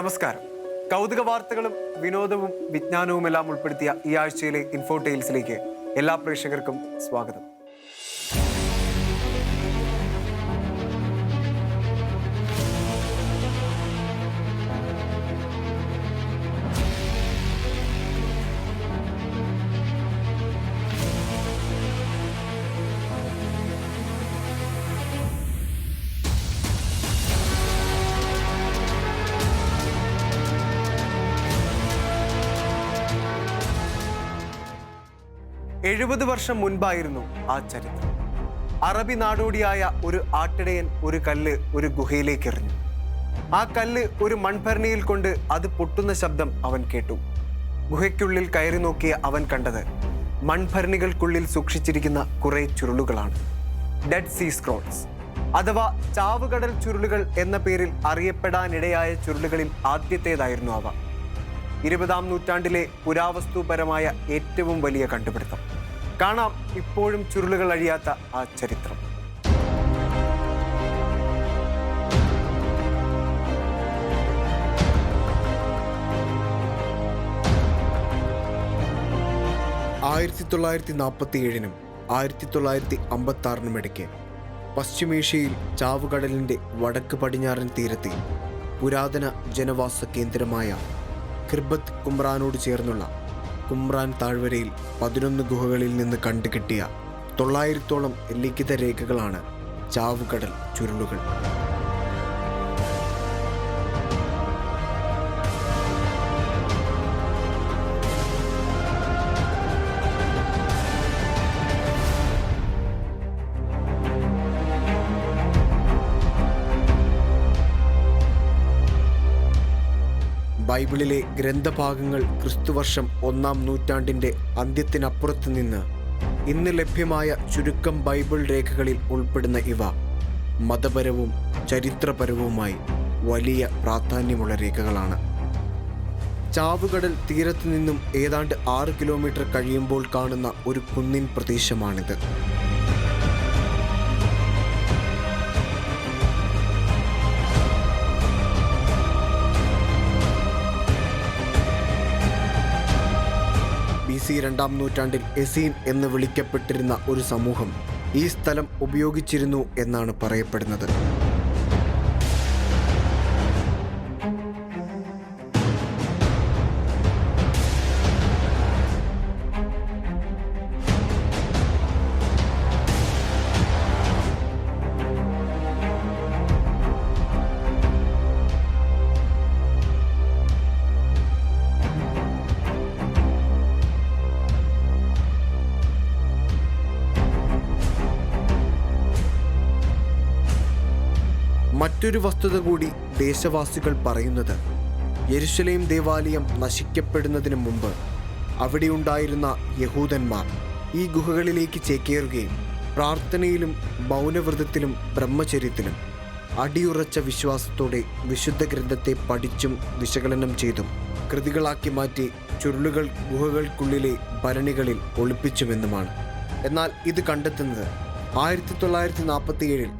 നമസ്കാരം. കൗതുക വാർത്തകളും വിനോദവും വിജ്ഞാനവും എല്ലാം ഉൾപ്പെടുത്തിയ ഈ ആഴ്ചയിലെ ഇൻഫോ ടെയിൽസിലേക്ക് എല്ലാ പ്രേക്ഷകർക്കും സ്വാഗതം. എഴുപത് വർഷം മുൻപായിരുന്നു ആ ചരിത്രം. അറബി നാടോടിയായ ഒരു ആട്ടിടയൻ ഒരു കല്ല് ഒരു ഗുഹയിലേക്ക് എറിഞ്ഞു. ആ കല്ല് ഒരു മൺഭരണിയിൽ കൊണ്ട് അത് പൊട്ടുന്ന ശബ്ദം അവൻ കേട്ടു. ഗുഹയ്ക്കുള്ളിൽ കയറി നോക്കിയ അവൻ കണ്ടത് മൺഭരണികൾക്കുള്ളിൽ സൂക്ഷിച്ചിരിക്കുന്ന കുറെ ചുരുളുകളാണ്. ഡെഡ് സീ സ്ക്രോൾസ് അഥവാ ചാവുകടൽ ചുരുളുകൾ എന്ന പേരിൽ അറിയപ്പെടാനിടയായ ചുരുളുകളിൽ ആദ്യത്തേതായിരുന്നു അവ. ഇരുപതാം നൂറ്റാണ്ടിലെ പുരാവസ്തുപരമായ ഏറ്റവും വലിയ കണ്ടുപിടുത്തം. കാണാം ഇപ്പോഴും ചുരുളുകൾ അഴിയാത്ത ആ ചരിത്രം. ആയിരത്തി തൊള്ളായിരത്തി നാൽപ്പത്തി ഏഴിനും ആയിരത്തി തൊള്ളായിരത്തി അമ്പത്തി ആറിനും ഇടയ്ക്ക് പശ്ചിമേഷ്യയിൽ ചാവുകടലിന്റെ വടക്ക് പടിഞ്ഞാറൻ തീരത്തെ പുരാതന ജനവാസ കേന്ദ്രമായ ഖിർബത്ത് കുമ്രാനോട് ചേർന്നുള്ള കുമ്രാൻ താഴ്വരയിൽ പതിനൊന്ന് ഗുഹകളിൽ നിന്ന് കണ്ടുകിട്ടിയ തൊള്ളായിരത്തോളം ലിഖിത രേഖകളാണ് ചാവുകടൽ ചുരുളുകൾ. ബൈബിളിലെ ഗ്രന്ഥഭാഗങ്ങൾ ക്രിസ്തുവർഷം ഒന്നാം നൂറ്റാണ്ടിന്റെ അന്ത്യത്തിനപ്പുറത്ത് നിന്ന് ഇന്ന് ലഭ്യമായ ചുരുക്കം ബൈബിൾ രേഖകളിൽ ഉൾപ്പെടുന്ന ഇവ മതപരവും ചരിത്രപരവുമായി വലിയ പ്രാധാന്യമുള്ള രേഖകളാണ്. ചാവുകടൽ തീരത്തു നിന്നും ഏതാണ്ട് ആറ് കിലോമീറ്റർ കഴിയുമ്പോൾ കാണുന്ന ഒരു കുന്നിൻ പ്രദേശമാണിത്. സി രണ്ടാം നൂറ്റാണ്ടിൽ എസീൻ എന്ന് വിളിക്കപ്പെട്ടിരുന്ന ഒരു സമൂഹം ഈ സ്ഥലം ഉപയോഗിച്ചിരുന്നു എന്നാണ് പറയപ്പെടുന്നത്. മറ്റൊരു വസ്തുത കൂടി ദേശവാസികൾ പറയുന്നത്. യെരുശലേം ദേവാലയം നശിക്കപ്പെടുന്നതിന് മുമ്പ് അവിടെയുണ്ടായിരുന്ന യഹൂദന്മാർ ഈ ഗുഹകളിലേക്ക് ചേക്കേറുകയും പ്രാർത്ഥനയിലും മൗനവ്രതത്തിലും ബ്രഹ്മചര്യത്തിലും അടിയുറച്ച വിശ്വാസത്തോടെ വിശുദ്ധ ഗ്രന്ഥത്തെ പഠിച്ചും വിശകലനം ചെയ്തും കൃതികളാക്കി മാറ്റി ചുരുളുകൾ ഗുഹകൾക്കുള്ളിലെ ഭരണികളിൽ ഒളിപ്പിച്ചുമെന്നുമാണ്. എന്നാൽ ഇത് കണ്ടെത്തുന്നത് ആയിരത്തി തൊള്ളായിരത്തി നാൽപ്പത്തി ഏഴിൽ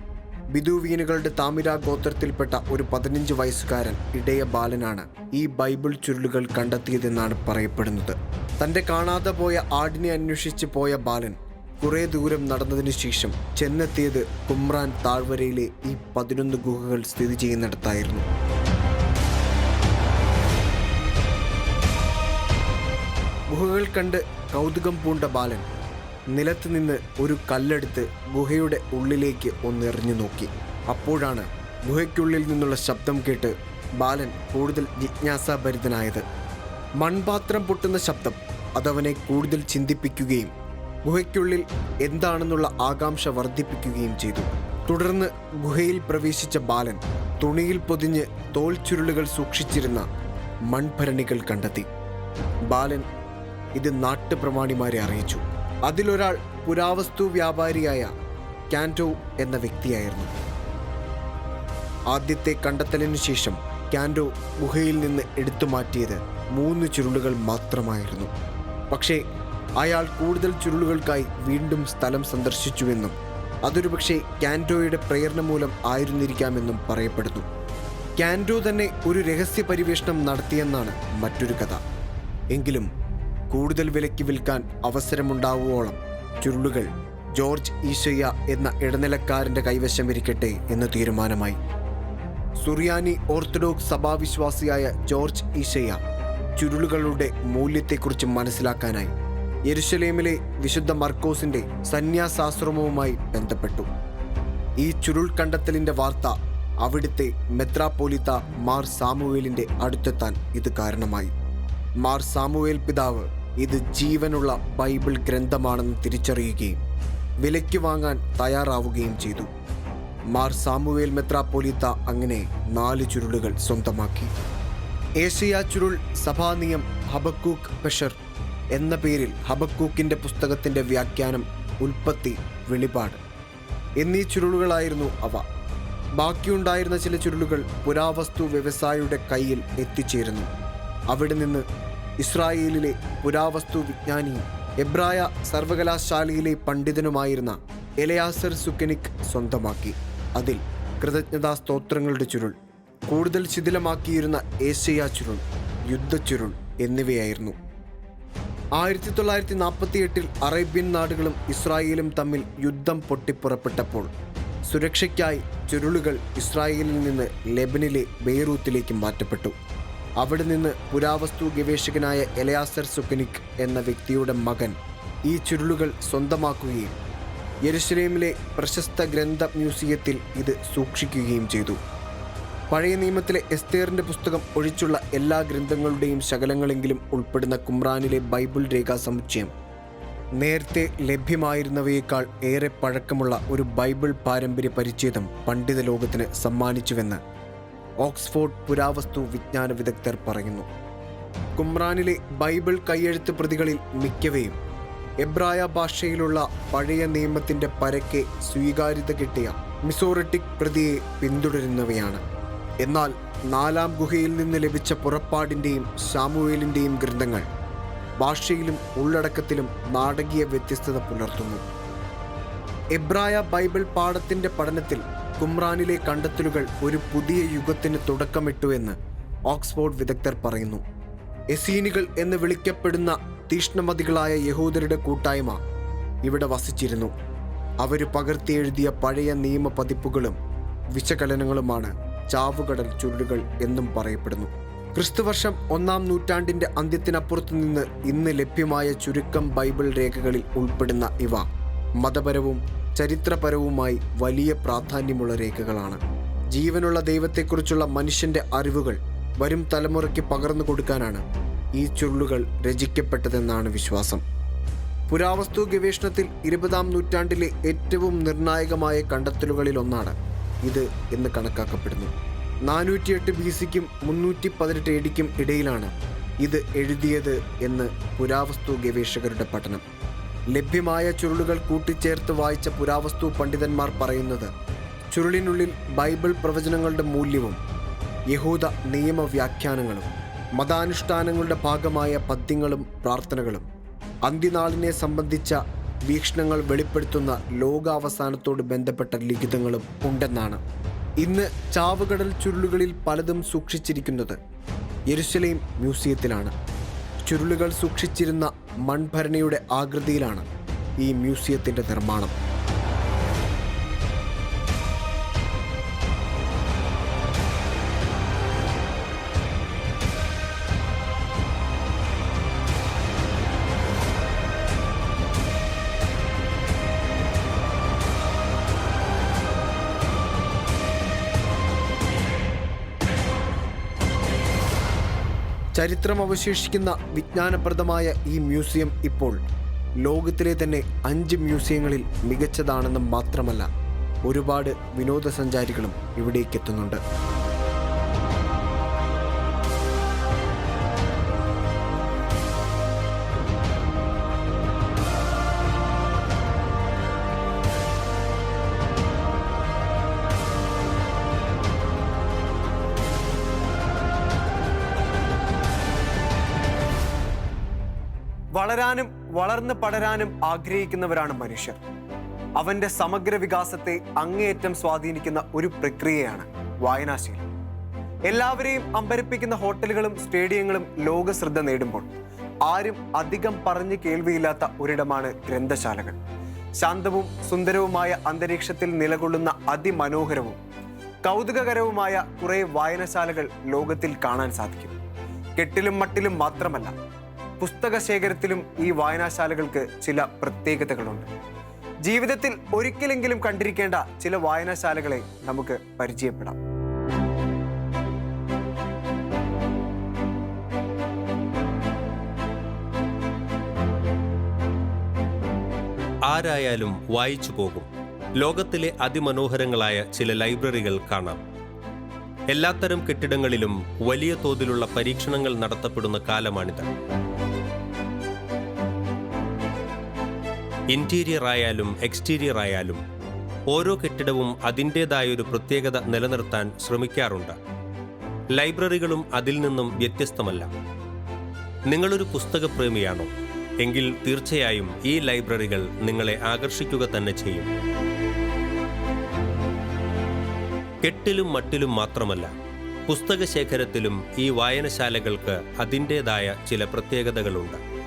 ബിദുവീനുകളുടെ താമിര ഗോത്രത്തിൽപ്പെട്ട ഒരു പതിനഞ്ച് വയസ്സുകാരൻ ഇടയ ബാലനാണ് ഈ ബൈബിൾ ചുരുളുകൾ കണ്ടെത്തിയതെന്നാണ് പറയപ്പെടുന്നത്. തന്റെ കാണാതെ പോയ ആടിനെ അന്വേഷിച്ച് പോയ ബാലൻ കുറേ ദൂരം നടന്നതിനു ശേഷം ചെന്നെത്തിയത് കുമ്രാൻ താഴ്വരയിലെ ഈ പതിനൊന്ന് ഗുഹകൾ സ്ഥിതി ചെയ്യുന്നിടത്തായിരുന്നു. ഗുഹകൾ കണ്ട് കൗതുകം പൂണ്ട ബാലൻ നിലത്ത് നിന്ന് ഒരു കല്ലെടുത്ത് ഗുഹയുടെ ഉള്ളിലേക്ക് ഒന്നെറിഞ്ഞു നോക്കി. അപ്പോഴാണ് ഗുഹയ്ക്കുള്ളിൽ നിന്നുള്ള ശബ്ദം കേട്ട് ബാലൻ കൂടുതൽ ജിജ്ഞാസാഭരിതനായത്. മൺപാത്രം പൊട്ടുന്ന ശബ്ദം അതവനെ കൂടുതൽ ചിന്തിപ്പിക്കുകയും ഗുഹയ്ക്കുള്ളിൽ എന്താണെന്നുള്ള ആകാംക്ഷ വർദ്ധിപ്പിക്കുകയും ചെയ്തു. തുടർന്ന് ഗുഹയിൽ പ്രവേശിച്ച ബാലൻ തുണിയിൽ പൊതിഞ്ഞ് തോൽ ചുരുളുകൾ സൂക്ഷിച്ചിരുന്ന മൺഭരണികൾ കണ്ടെത്തി. ബാലൻ ഇത് നാട്ടുപ്രമാണിമാരെ അറിയിച്ചു. അതിലൊരാൾ പുരാവസ്തു വ്യാപാരിയായ കാന്റോ എന്ന വ്യക്തിയായിരുന്നു. ആദ്യത്തെ കണ്ടെത്തലിനു ശേഷം കാൻഡോ ഗുഹയിൽ നിന്ന് എടുത്തു മാറ്റിയത് മൂന്ന് ചുരുളുകൾ മാത്രമായിരുന്നു. പക്ഷേ അയാൾ കൂടുതൽ ചുരുളുകൾക്കായി വീണ്ടും സ്ഥലം സന്ദർശിച്ചുവെന്നും അതൊരു പക്ഷേ കാന്റോയുടെ പ്രേരണ മൂലം ആയിരുന്നിരിക്കാമെന്നും പറയപ്പെടുന്നു. കാൻഡോ തന്നെ ഒരു രഹസ്യ പരിവേഷണം നടത്തിയെന്നാണ് മറ്റൊരു കഥ. എങ്കിലും കൂടുതൽ വിലയ്ക്ക് വിൽക്കാൻ അവസരമുണ്ടാവുവോളം ചുരുളുകൾ ജോർജ് ഈശയ്യ എന്ന ഇടനിലക്കാരന്റെ കൈവശം ഇരിക്കട്ടെ എന്ന് തീരുമാനമായി. സുറിയാനി ഓർത്തഡോക്സ് സഭാവിശ്വാസിയായ ജോർജ് ഈശയ്യ ചുരുളുകളുടെ മൂല്യത്തെക്കുറിച്ച് മനസ്സിലാക്കാനായി യരുഷലേമിലെ വിശുദ്ധ മർക്കോസിന്റെ സന്യാസാശ്രമവുമായി ബന്ധപ്പെട്ടു. ഈ ചുരുൾ കണ്ടെത്തലിന്റെ വാർത്ത അവിടുത്തെ മെത്രാപ്പോലിത്ത മാർ സാമുവേലിന്റെ അടുത്തെത്താൻ ഇത് കാരണമായി. മാർ സാമുവേൽ പിതാവ് ഇത് ജീവനുള്ള ബൈബിൾ ഗ്രന്ഥമാണെന്ന് തിരിച്ചറിയുകയും വിലയ്ക്ക് വാങ്ങാൻ തയ്യാറാവുകയും ചെയ്തു. മാർ സാമുവേൽ മെത്രാപ്പോലിത്ത അങ്ങനെ നാല് ചുരുളുകൾ സ്വന്തമാക്കി. ഏഷ്യ ചുരുൾ സഭാനിയം ഹബക്കൂക്ക് പെഷർ എന്ന പേരിൽ ഹബക്കൂക്കിന്റെ പുസ്തകത്തിന്റെ വ്യാഖ്യാനം ഉൽപ്പത്തി വെളിപാട് എന്നീ ചുരുളുകളായിരുന്നു അവ. ബാക്കിയുണ്ടായിരുന്ന ചില ചുരുളുകൾ പുരാവസ്തു വ്യവസായിയുടെ കയ്യിൽ എത്തിച്ചേരുന്നു. അവിടെ നിന്ന് ഇസ്രായേലിലെ പുരാവസ്തു വിജ്ഞാനിയും എബ്രായ സർവകലാശാലയിലെ പണ്ഡിതനുമായിരുന്ന എലയാസർ സുക്കനിക് സ്വന്തമാക്കി. അതിൽ കൃതജ്ഞതാ സ്തോത്രങ്ങളുടെ ചുരുൾ കൂടുതൽ ശിഥിലമാക്കിയിരുന്ന ഏഷ്യ ചുരുൾ യുദ്ധച്ചുരുൾ എന്നിവയായിരുന്നു. ആയിരത്തി തൊള്ളായിരത്തി നാൽപ്പത്തി എട്ടിൽ അറേബ്യൻ നാടുകളും ഇസ്രായേലും തമ്മിൽ യുദ്ധം പൊട്ടിപ്പുറപ്പെട്ടപ്പോൾ സുരക്ഷയ്ക്കായി ചുരുളുകൾ ഇസ്രായേലിൽ നിന്ന് ലെബനിലെ ബെയ്റൂത്തിലേക്ക് മാറ്റപ്പെട്ടു. അവിടെ നിന്ന് പുരാവസ്തു ഗവേഷകനായ എലയാസർ സുക്കനിക് എന്ന വ്യക്തിയുടെ മകൻ ഈ ചുരുളുകൾ സ്വന്തമാക്കുകയും യരുഷലേമിലെ പ്രശസ്ത ഗ്രന്ഥ മ്യൂസിയത്തിൽ ഇത് സൂക്ഷിക്കുകയും ചെയ്തു. പഴയ നിയമത്തിലെ എസ്തേറിന്റെ പുസ്തകം ഒഴിച്ചുള്ള എല്ലാ ഗ്രന്ഥങ്ങളുടെയും ശകലങ്ങളെങ്കിലും ഉൾപ്പെടുന്ന കുമ്രാനിലെ ബൈബിൾ രേഖാ സമുച്ചയം. നേരത്തെ ലഭ്യമായിരുന്നവയേക്കാൾ ഏറെ പഴക്കമുള്ള ഒരു ബൈബിൾ പാരമ്പര്യ പരിച്ഛേദം പണ്ഡിത ലോകത്തിന് സമ്മാനിച്ചുവെന്ന് ഓക്സ്ഫോർഡ് പുരാവസ്തു വിജ്ഞാന വിദഗ്ധർ പറയുന്നു. കുമ്രാനിലെ ബൈബിൾ കൈയെഴുത്ത് പ്രതികളിൽ മിക്കവയും എബ്രായ ഭാഷയിലുള്ള പഴയ നിയമത്തിന്റെ പരക്കെ സ്വീകാര്യത കിട്ടിയ മിസോറട്ടിക് പ്രതിയെ പിന്തുടരുന്നവയാണ്. എന്നാൽ നാലാം ഗുഹയിൽ നിന്ന് ലഭിച്ച പുറപ്പാടിന്റെയും സാമുവേലിന്റെയും ഗ്രന്ഥങ്ങൾ ഭാഷയിലും ഉള്ളടക്കത്തിലും നാടകീയ വ്യത്യസ്തത പുലർത്തുന്നു. എബ്രായ ബൈബിൾ പാഠത്തിന്റെ പഠനത്തിൽ കുമ്രാനിലെ കണ്ടെത്തലുകൾ ഒരു പുതിയ യുഗത്തിന് തുടക്കമിട്ടുവെന്ന് ഓക്സ്ഫോർഡ് വിദഗ്ധർ പറയുന്നു. എസീനുകൾ എന്ന് വിളിക്കപ്പെടുന്ന തീഷ്ണമതികളായ യഹൂദരുടെ കൂട്ടായ്മ ഇവിടെ വസിച്ചിരുന്നു. അവർ പകർത്തിയെഴുതിയ പഴയ നിയമ പതിപ്പുകളും വിശകലനങ്ങളുമാണ് ചാവുകടൽ ചുരുളുകൾ എന്നും പറയപ്പെടുന്നു. ക്രിസ്തുവർഷം ഒന്നാം നൂറ്റാണ്ടിന്റെ അന്ത്യത്തിനപ്പുറത്തു നിന്ന് ഇന്ന് ലഭ്യമായ ചുരുക്കം ബൈബിൾ രേഖകളിൽ ഉൾപ്പെടുന്ന ഇവ മതപരവും ചരിത്രപരവുമായി വലിയ പ്രാധാന്യമുള്ള രേഖകളാണ്. ജീവനുള്ള ദൈവത്തെക്കുറിച്ചുള്ള മനുഷ്യന്റെ അറിവുകൾ വരും തലമുറയ്ക്ക് പകർന്നു കൊടുക്കാനാണ് ഈ ചുരുളുകൾ രചിക്കപ്പെട്ടതെന്നാണ് വിശ്വാസം. പുരാവസ്തു ഗവേഷണത്തിൽ ഇരുപതാം നൂറ്റാണ്ടിലെ ഏറ്റവും നിർണായകമായ കണ്ടെത്തലുകളിലൊന്നാണ് ഇത് എന്ന് കണക്കാക്കപ്പെടുന്നു. നാനൂറ്റിയെട്ട് ബി സിക്കും മുന്നൂറ്റി പതിനെട്ട് എ ഡിക്കും ഇടയിലാണ് ഇത് എഴുതിയത് എന്ന് പുരാവസ്തു ഗവേഷകരുടെ പഠനം. ലഭ്യമായ ചുരുളുകൾ കൂട്ടിച്ചേർത്ത് വായിച്ച പുരാവസ്തു പണ്ഡിതന്മാർ പറയുന്നത് ചുരുളിനുള്ളിൽ ബൈബിൾ പ്രവചനങ്ങളുടെ മൂല്യവും യഹൂദ നിയമവ്യാഖ്യാനങ്ങളും മതാനുഷ്ഠാനങ്ങളുടെ ഭാഗമായ പദ്യങ്ങളും പ്രാർത്ഥനകളും അന്ത്യനാളിനെ സംബന്ധിച്ച വീക്ഷണങ്ങൾ വെളിപ്പെടുത്തുന്ന ലോകാവസാനത്തോട് ബന്ധപ്പെട്ട ലിഖിതങ്ങളും ഉണ്ടെന്നാണ്. ഇന്ന് ചാവുകടൽ ചുരുളുകളിൽ പലതും സൂക്ഷിച്ചിരിക്കുന്നത് യെരുസലേം മ്യൂസിയത്തിലാണ്. ചുരുളുകൾ സൂക്ഷിച്ചിരുന്ന മൺഭരണിയുടെ ആകൃതിയിലാണ് ഈ മ്യൂസിയത്തിന്റെ നിർമ്മാണം. ചരിത്രം അവശേഷിക്കുന്ന വിജ്ഞാനപ്രദമായ ഈ മ്യൂസിയം ഇപ്പോൾ ലോകത്തിലെ തന്നെ അഞ്ച് മ്യൂസിയങ്ങളിൽ മികച്ചതാണെന്ന് മാത്രമല്ല ഒരുപാട് വിനോദസഞ്ചാരികളും ഇവിടേക്ക് വളരാനും വളർന്ന് പടരാനും ആഗ്രഹിക്കുന്നവരാണ് മനുഷ്യർ. അവന്റെ സമഗ്ര വികാസത്തെ അങ്ങേയറ്റം സ്വാധീനിക്കുന്ന ഒരു പ്രക്രിയയാണ് വായനാശീലം. എല്ലാവരെയും അമ്പരപ്പിക്കുന്ന ഹോട്ടലുകളും സ്റ്റേഡിയങ്ങളും ലോക ശ്രദ്ധ നേടുമ്പോൾ ആരും അധികം പറഞ്ഞു കേൾവിയില്ലാത്ത ഒരിടമാണ് ഗ്രന്ഥശാലകൾ. ശാന്തവും സുന്ദരവുമായ അന്തരീക്ഷത്തിൽ നിലകൊള്ളുന്ന അതിമനോഹരവും കൗതുകകരവുമായ കുറേ വായനശാലകൾ ലോകത്തിൽ കാണാൻ സാധിക്കും. കെട്ടിലും മട്ടിലും മാത്രമല്ല പുസ്തക ശേഖരത്തിലും ഈ വായനാശാലകൾക്ക് ചില പ്രത്യേകതകളുണ്ട്. ജീവിതത്തിൽ ഒരിക്കലെങ്കിലും കണ്ടിരിക്കേണ്ട ചില വായനാശാലകളെ നമുക്ക് പരിചയപ്പെടാം. ആരായാലും വായിച്ചു പോകും. ലോകത്തിലെ അതിമനോഹരങ്ങളായ ചില ലൈബ്രറികൾ കാണാം. എല്ലാത്തരം കെട്ടിടങ്ങളിലും വലിയ തോതിലുള്ള പരീക്ഷണങ്ങൾ നടത്തപ്പെടുന്ന കാലമാണിത്. ഇന്റീരിയർ ആയാലും എക്സ്റ്റീരിയർ ആയാലും ഓരോ കെട്ടിടവും അതിന്റേതായൊരു പ്രത്യേകത നിലനിർത്താൻ ശ്രമിക്കാറുണ്ട്. ലൈബ്രറികളും അതിൽ നിന്നും വ്യത്യസ്തമല്ല. നിങ്ങളൊരു പുസ്തകപ്രേമിയാണോ? എങ്കിൽ തീർച്ചയായും ഈ ലൈബ്രറികൾ നിങ്ങളെ ആകർഷിക്കുക തന്നെ ചെയ്യും. കെട്ടിലും മട്ടിലും മാത്രമല്ല പുസ്തകശേഖരത്തിലും ഈ വായനശാലകൾക്ക് അതിന്റേതായ ചില പ്രത്യേകതകളുണ്ട്.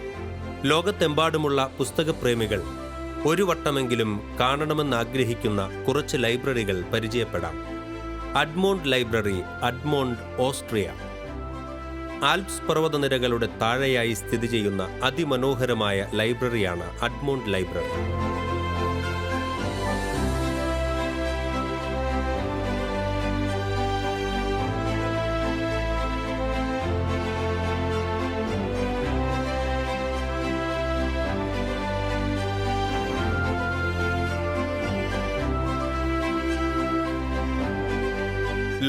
ലോകത്തെമ്പാടുമുള്ള പുസ്തകപ്രേമികൾ ഒരു വട്ടമെങ്കിലും കാണണമെന്നാഗ്രഹിക്കുന്ന കുറച്ച് ലൈബ്രറികൾ പരിചയപ്പെടാം. Admont library Admont Austria. Alps പർവതനിരകളുടെ താഴെയായി സ്ഥിതി ചെയ്യുന്ന അതിമനോഹരമായ ലൈബ്രറിയാണ് അഡ്മോണ്ട് ലൈബ്രറി.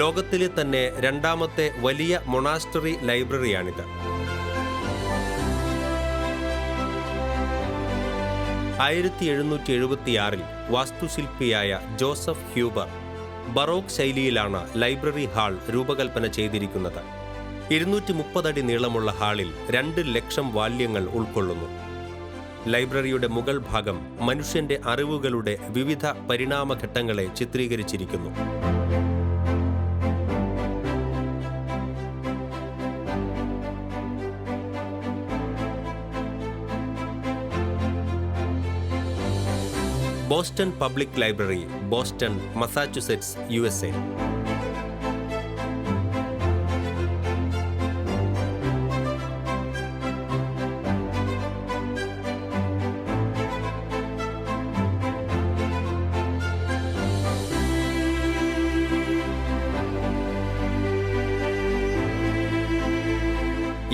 ലോകത്തിലെ തന്നെ രണ്ടാമത്തെ വലിയ മൊണാസ്റ്ററി ലൈബ്രറിയാണിത്. ആയിരത്തി എഴുന്നൂറ്റി എഴുപത്തിയാറിൽ വാസ്തുശില്പിയായ ജോസഫ് ഹ്യൂബർ ബറോക്ക് ശൈലിയിലാണ് ലൈബ്രറി ഹാൾ രൂപകൽപ്പന ചെയ്തിരിക്കുന്നത്. ഇരുന്നൂറ്റി മുപ്പതടി നീളമുള്ള ഹാളിൽ രണ്ട് ലക്ഷം വാല്യങ്ങൾ ഉൾക്കൊള്ളുന്നു. ലൈബ്രറിയുടെ മുകൾ ഭാഗം മനുഷ്യന്റെ അറിവുകളുടെ വിവിധ പരിണാമഘട്ടങ്ങളെ ചിത്രീകരിച്ചിരിക്കുന്നു. Boston public library Boston Massachusetts U S A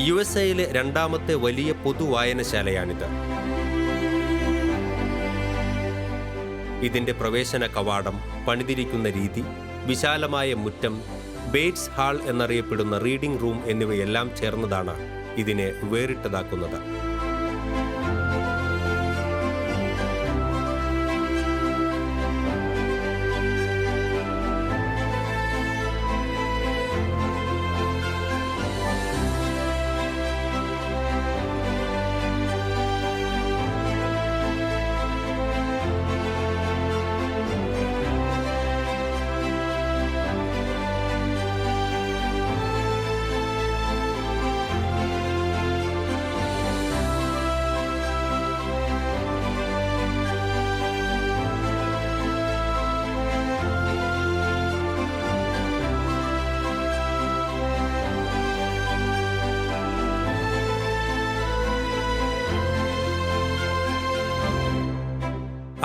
U S എയിലെ രണ്ടാമത്തെ വലിയ പൊതുവായനശാലയാണിത്. ഇതിന്റെ പ്രവേശന കവാടം പണിതിരിക്കുന്ന രീതി വിശാലമായ മുറ്റം ബേറ്റ്സ് ഹാൾ എന്നറിയപ്പെടുന്ന റീഡിംഗ് റൂം എന്നിവയെല്ലാം ചേർന്നതാണ് ഇതിനെ വേറിട്ടതാക്കുന്നത്.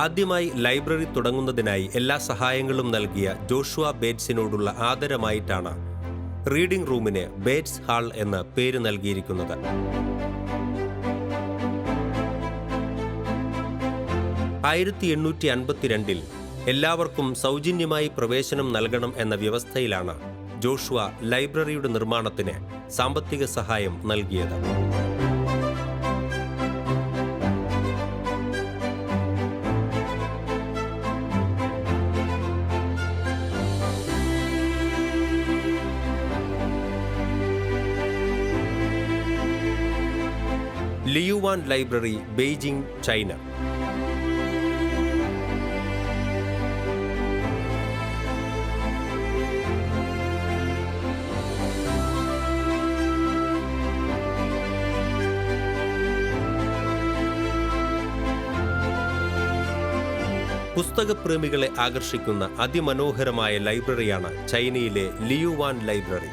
ആദ്യമായി ലൈബ്രറി തുടങ്ങുന്നതിനായി എല്ലാ സഹായങ്ങളും നൽകിയ ജോഷുവ ബേറ്റ്സിനോടുള്ള ആദരമായിട്ടാണ് റീഡിംഗ് റൂമിന് ബേറ്റ്സ് ഹാൾ എന്ന് പേര് നൽകിയിരിക്കുന്നത്. ആയിരത്തി എണ്ണൂറ്റി അൻപത്തിരണ്ടിൽ എല്ലാവർക്കും സൗജന്യമായി പ്രവേശനം നൽകണം എന്ന വ്യവസ്ഥയിലാണ് ജോഷുവ ലൈബ്രറിയുടെ നിർമ്മാണത്തിന് സാമ്പത്തിക സഹായം നൽകിയത്. വുഹാൻ ലൈബ്രറി ബെയ്ജിംഗ് ചൈന പുസ്തകപ്രേമികളെ ആകർഷിക്കുന്ന അതിമനോഹരമായ ലൈബ്രറിയാണ് ചൈനയിലെ Liyuan library.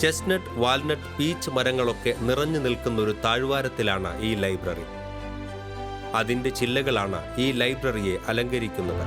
Chestnut walnut peach മരങ്ങളൊക്കെ നിറഞ്ഞു നിൽക്കുന്ന ഒരു താഴ്വാരത്തിലാണ് ഈ ലൈബ്രറി. അതിന്റെ ചില്ലകളാണ് ഈ ലൈബ്രറിയെ അലങ്കരിക്കുന്നത്.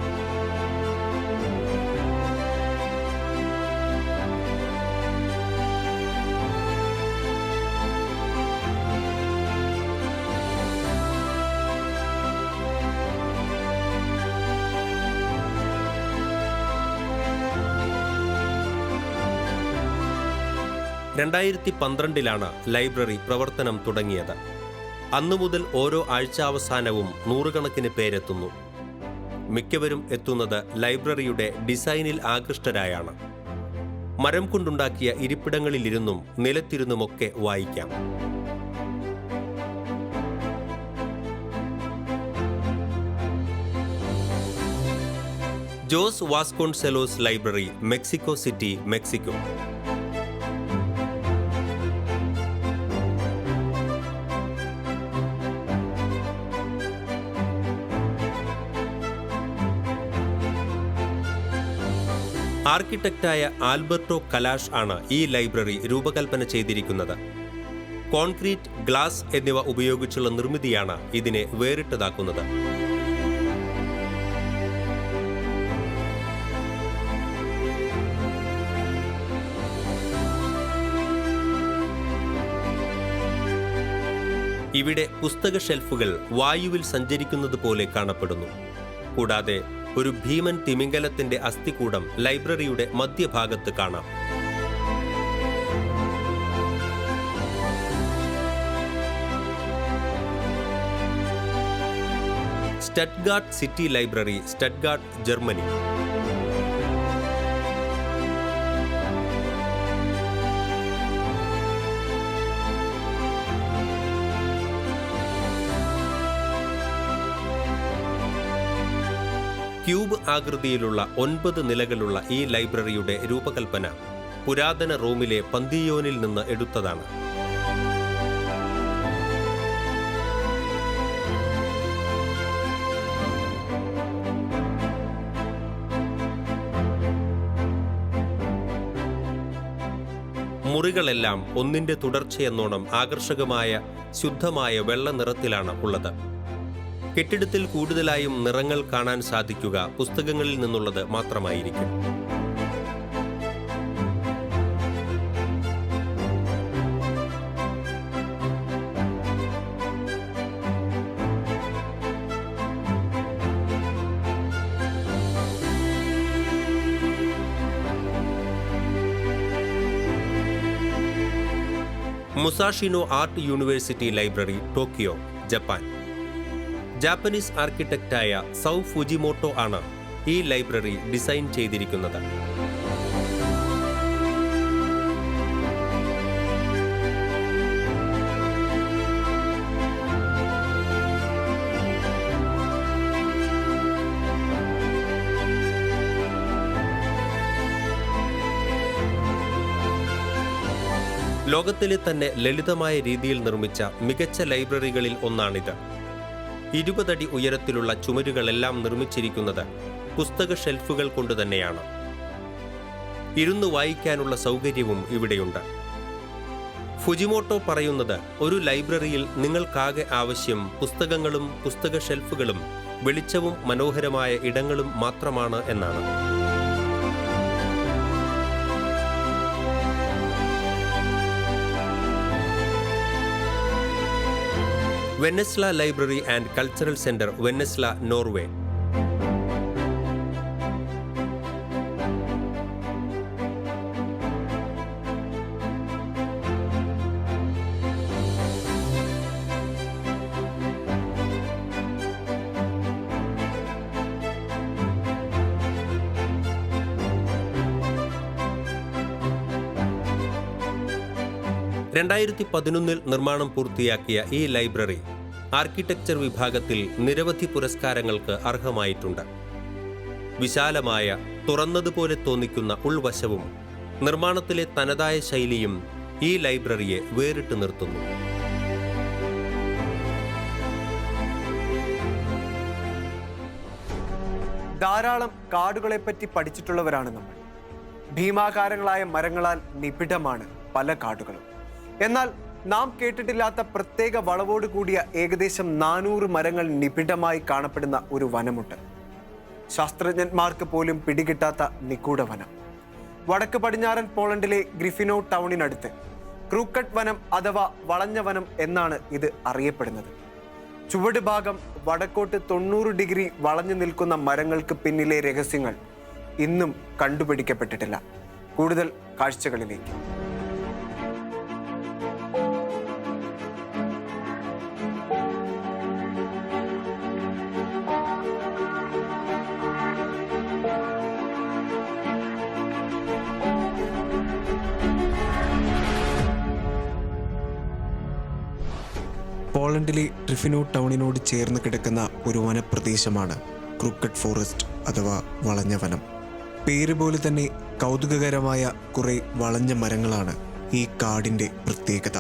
രണ്ടായിരത്തി പന്ത്രണ്ടിലാണ് ലൈബ്രറി പ്രവർത്തനം തുടങ്ങിയത്. അന്നു മുതൽ ഓരോ ആഴ്ചാവസാനവും നൂറുകണക്കിന് പേരെത്തുന്നു. മിക്കവരും എത്തുന്നത് ലൈബ്രറിയുടെ ഡിസൈനിൽ ആകൃഷ്ടരായാണ്. മരം കൊണ്ടുണ്ടാക്കിയ ഇരിപ്പിടങ്ങളിലിരുന്നും നിലത്തിരുന്നുമൊക്കെ വായിക്കാം. José Vasconcelos library Mexico City Mexico. ആർക്കിടെക്റ്റായ Alberto Kalach ആണ് ഈ ലൈബ്രറി രൂപകൽപ്പന ചെയ്തിരിക്കുന്നത്. കോൺക്രീറ്റ് ഗ്ലാസ് എന്നിവ ഉപയോഗിച്ചുള്ള നിർമ്മിതിയാണ് ഇതിനെ വേറിട്ടതാക്കുന്നത്. ഇവിടെ പുസ്തക ഷെൽഫുകൾ വായുവിൽ സഞ്ചരിക്കുന്നത് പോലെ കാണപ്പെടുന്നു. കൂടാതെ ഒരു ഭീമൻ തിമിംഗലത്തിന്റെ അസ്ഥികൂടം ലൈബ്രറിയുടെ മധ്യഭാഗത്ത് കാണാം. Stuttgart city library Stuttgart Germany. Cube ആകൃതിയിലുള്ള ഒൻപത് നിലകളുള്ള ഈ ലൈബ്രറിയുടെ രൂപകൽപ്പന പുരാതന റോമിലെ പന്തിയോനിൽ നിന്ന് എടുത്തതാണ്. മുറികളെല്ലാം ഒന്നിന്റെ തുടർച്ചയെന്നോണം ആകർഷകമായ ശുദ്ധമായ വെള്ള നിറത്തിലാണ് ഉള്ളത്. കെട്ടിടത്തിൽ കൂടുതലായും നിറങ്ങൾ കാണാൻ സാധിക്കുക പുസ്തകങ്ങളിൽ നിന്നുള്ളത് മാത്രമായിരിക്കും. Musashino art university library Tokyo Japan. Japanese ആർക്കിടെക്റ്റായ Sou Fujimoto ആണ് ഈ ലൈബ്രറി ഡിസൈൻ ചെയ്തിരിക്കുന്നത്. ലോകത്തിലെ തന്നെ ലളിതമായ രീതിയിൽ നിർമ്മിച്ച മികച്ച ലൈബ്രറികളിൽ ഒന്നാണിത്. ഇരുപതടി ഉയരത്തിലുള്ള ചുമരുകളെല്ലാം നിർമ്മിച്ചിരിക്കുന്നത് പുസ്തക ഷെൽഫുകൾ കൊണ്ട് തന്നെയാണ്. ഇരുന്ന് വായിക്കാനുള്ള സൗകര്യവും ഇവിടെയുണ്ട്. ഫുജിമോട്ടോ പറയുന്നത് ഒരു ലൈബ്രറിയിൽ നിങ്ങൾക്കാകെ ആവശ്യം പുസ്തകങ്ങളും പുസ്തക ഷെൽഫുകളും വെളിച്ചവും മനോഹരമായ ഇടങ്ങളും മാത്രമാണ് എന്നാണ്. Vennesla library and cultural centre Vennesla Norway. രണ്ടായിരത്തി പതിനൊന്നിൽ നിർമ്മാണം പൂർത്തിയാക്കിയ ഈ ലൈബ്രറി ആർക്കിടെക്ചർ വിഭാഗത്തിൽ നിരവധി പുരസ്കാരങ്ങൾക്ക് അർഹമായിട്ടുണ്ട്. വിശാലമായ തുറന്നതുപോലെ തോന്നിക്കുന്ന ഉൾവശവും നിർമ്മാണത്തിലെ തനതായ ശൈലിയും ഈ ലൈബ്രറിയെ വേറിട്ട് നിർത്തുന്നു. ധാരാളം കാടുകളെപ്പറ്റി പഠിച്ചിട്ടുള്ളവരാണ് നമ്മൾ. ഭീമാകാരങ്ങളായ മരങ്ങളാൽ നിബിഡമാണ് പല കാടുകളും. എന്നാൽ നാം കേട്ടിട്ടില്ലാത്ത പ്രത്യേക വളവോട് കൂടിയ ഏകദേശം നാനൂറ് മരങ്ങൾ നിബിഡമായി കാണപ്പെടുന്ന ഒരു വനമുണ്ട്. ശാസ്ത്രജ്ഞന്മാർക്ക് പോലും പിടികിട്ടാത്ത നിഗൂഢ വനം. വടക്ക് പടിഞ്ഞാറൻ പോളണ്ടിലെ ഗ്രിഫിനോ ടൗണിനടുത്ത്. ക്രൂക്കട്ട് വനം അഥവാ വളഞ്ഞ വനം എന്നാണ് ഇത് അറിയപ്പെടുന്നത്. ചുവട് ഭാഗം വടക്കോട്ട് തൊണ്ണൂറ് ഡിഗ്രി വളഞ്ഞു നിൽക്കുന്ന മരങ്ങൾക്ക് പിന്നിലെ രഹസ്യങ്ങൾ ഇന്നും കണ്ടുപിടിക്കപ്പെട്ടിട്ടില്ല. കൂടുതൽ കാഴ്ചകളിലേക്ക്. പോളണ്ടിലെ ട്രിഫിനോ ടൗണിനോട് ചേർന്ന് കിടക്കുന്ന ഒരു വനപ്രദേശമാണ് ക്രൂക്കറ്റ് ഫോറസ്റ്റ് അഥവാ വളഞ്ഞ വനം. പേര് പോലെ തന്നെ കൗതുകകരമായ കുറെ വളഞ്ഞ മരങ്ങളാണ് ഈ കാടിന്റെ പ്രത്യേകത.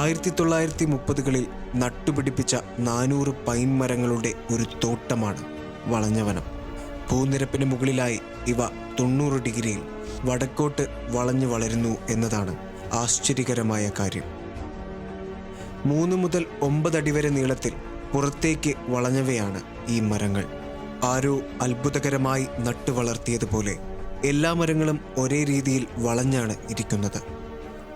ആയിരത്തി തൊള്ളായിരത്തി മുപ്പതുകളിൽ നട്ടുപിടിപ്പിച്ച നാനൂറ് പൈൻ മരങ്ങളുടെ ഒരു തോട്ടമാണ് വളഞ്ഞവനം ഭൂനിരപ്പിന് മുകളിലായി ഇവ തൊണ്ണൂറ് ഡിഗ്രിയിൽ വടക്കോട്ട് വളഞ്ഞു വളരുന്നു എന്നതാണ് ആശ്ചര്യകരമായ കാര്യം. മൂന്ന് മുതൽ ഒമ്പതടി വരെ നീളത്തിൽ പുറത്തേക്ക് വളഞ്ഞവയാണ് ഈ മരങ്ങൾ. ആരോ അത്ഭുതകരമായി നട്ടു വളർത്തിയതുപോലെ എല്ലാ മരങ്ങളും ഒരേ രീതിയിൽ വളഞ്ഞാണ് ഇരിക്കുന്നത്.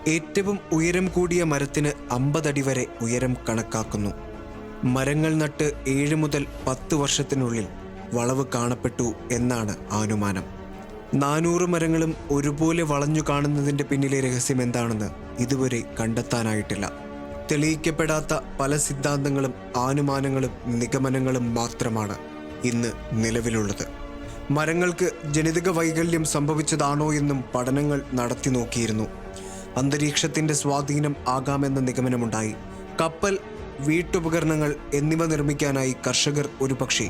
ഏറ്റവും ഉയരം കൂടിയ മരത്തിന് അമ്പതടി വരെ ഉയരം കണക്കാക്കുന്നു. മരങ്ങൾ നട്ട് ഏഴ് മുതൽ പത്ത് വർഷത്തിനുള്ളിൽ വളവ് കാണപ്പെട്ടു എന്നാണ് അനുമാനം നാനൂറ് മരങ്ങളും ഒരുപോലെ വളഞ്ഞു കാണുന്നതിന്റെ പിന്നിലെ രഹസ്യം എന്താണെന്ന് ഇതുവരെ കണ്ടെത്താനായിട്ടില്ല. തെളിയിക്കപ്പെടാത്ത പല സിദ്ധാന്തങ്ങളും ആനുമാനങ്ങളും നിഗമനങ്ങളും മാത്രമാണ് ഇന്ന് നിലവിലുള്ളത്. മരങ്ങൾക്ക് ജനിതക വൈകല്യം സംഭവിച്ചതാണോ എന്നും പഠനങ്ങൾ നടത്തി നോക്കിയിരുന്നു. അന്തരീക്ഷത്തിന്റെ സ്വാധീനം ആകാമെന്ന നിഗമനമുണ്ടായി. കപ്പൽ വീട്ടുപകരണങ്ങൾ എന്നിവ നിർമ്മിക്കാനായി കർഷകർ ഒരുപക്ഷെ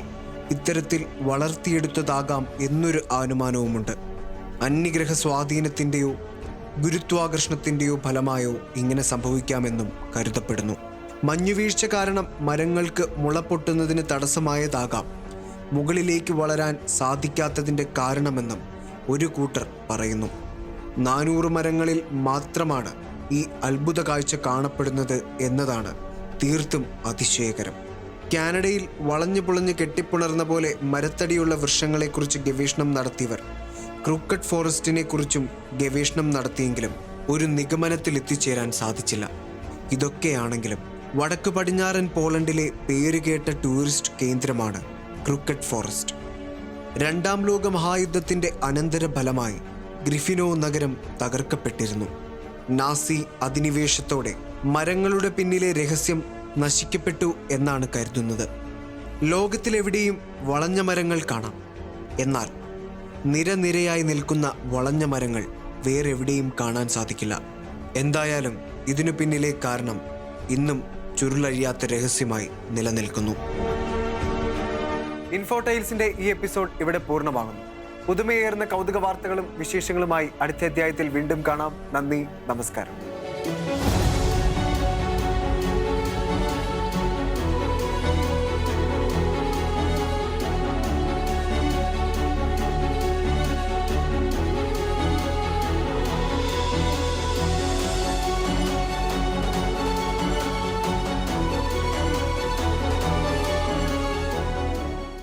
ഇത്തരത്തിൽ വളർത്തിയെടുത്തതാകാം എന്നൊരു അനുമാനവുമുണ്ട്. അന്യഗ്രഹ സ്വാധീനത്തിന്റെയോ ഗുരുത്വാകർഷണത്തിന്റെയോ ഫലമായോ ഇങ്ങനെ സംഭവിക്കാമെന്നും കരുതപ്പെടുന്നു. മഞ്ഞുവീഴ്ച കാരണം മരങ്ങൾക്ക് മുള പൊട്ടുന്നതിന് തടസ്സമായതാകാം. മുകളിലേക്ക് വളരാൻ സാധിക്കാത്തതിന്റെ കാരണമെന്നും ഒരു കൂട്ടർ പറയുന്നു. നാനൂറ് മരങ്ങളിൽ മാത്രമാണ് ഈ അത്ഭുത കാഴ്ച കാണപ്പെടുന്നത് എന്നതാണ് തീർത്തും അതിശയകരം. കാനഡയിൽ വളഞ്ഞു പുളഞ്ഞ് കെട്ടിപ്പുണർന്ന പോലെ മരത്തടിയുള്ള വൃക്ഷങ്ങളെക്കുറിച്ച് ഗവേഷണം നടത്തിയവർ ക്രൂക്കറ്റ് ഫോറസ്റ്റിനെ കുറിച്ചും ഗവേഷണം നടത്തിയെങ്കിലും ഒരു നിഗമനത്തിൽ എത്തിച്ചേരാൻ സാധിച്ചില്ല. ഇതൊക്കെയാണെങ്കിലും വടക്ക് പടിഞ്ഞാറൻ പോളണ്ടിലെ പേരുകേട്ട ടൂറിസ്റ്റ് കേന്ദ്രമാണ് ക്രൂക്കറ്റ് ഫോറസ്റ്റ്. രണ്ടാം ലോക മഹായുദ്ധത്തിന്റെ അനന്തരഫലമായി ഗ്രിഫിനോ നഗരം തകർക്കപ്പെട്ടിരുന്നു. നാസി അധിനിവേശത്തോടെ മരങ്ങളുടെ പിന്നിലെ രഹസ്യം നശിക്കപ്പെട്ടു എന്നാണ് കരുതുന്നത്. ലോകത്തിലെവിടെയും വളഞ്ഞ മരങ്ങൾ കാണാം. എന്നാൽ നിരനിരയായി നിൽക്കുന്ന വളഞ്ഞ മരങ്ങൾ വേറെവിടെയും കാണാൻ സാധിക്കില്ല. എന്തായാലും ഇതിനു പിന്നിലെ കാരണം ഇന്നും ചുരുളഴിയാത്ത രഹസ്യമായി നിലനിൽക്കുന്നു. ഇൻഫോടൈൽസിന്റെ ഈ എപ്പിസോഡ് ഇവിടെ പൂർണമാകുന്നു. പുതുമയേറുന്ന കൗതുക വാർത്തകളും വിശേഷങ്ങളുമായി അടുത്ത അധ്യായത്തിൽ വീണ്ടും കാണാം. നന്ദി നമസ്കാരം.